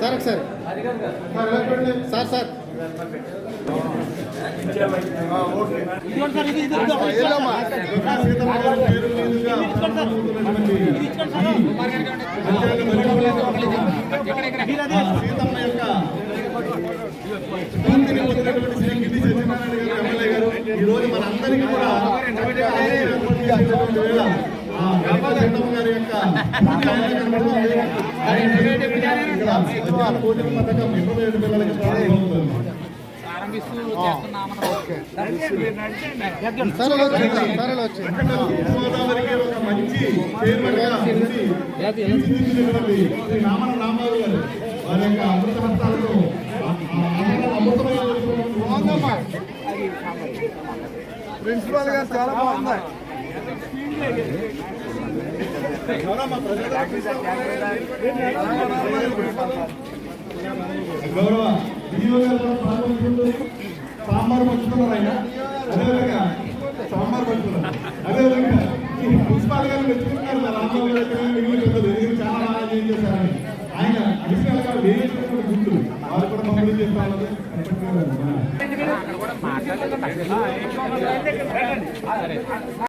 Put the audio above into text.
Sir ఒకసారి sir sir. Seethamma యొక్క స్ఫూర్తిని పొందినటువంటి శ్రీ గిడ్డి సత్యనారాయణ గారు ఎమ్మెల్యే గారు ఈ రోజు మనందరికీ కూడా వేళ గారి యొక్క. ఇక్కడ పథకం ఇరవై ఏడు పిల్లలకి ప్రారంభమవుతుంది గోదావరికి ఒక మంచి రామారావు గారు వారి యొక్క అమృత హస్తాలతో ప్రిన్సిపాల్ గారు చాలా బాగుంది గౌరవ విజయ గారు కూడా సాంబార్ పంచుతున్నారు ఆయన. అదేవిధంగా సాంబార్ పంచుతున్నారు అదేవిధంగా ఈ ప్రిన్సిపాల్ గారు మెచ్చుకుంటున్నారు మా రామారావు గారు అయితే మిగిలిన పెద్దలు చాలా బాగా ఏం చేశారని. ఆయన అడిషనల్గా వేయించినటువంటి గుర్తులు వారు కూడా పంపిణీ చేస్తా ఉన్నారు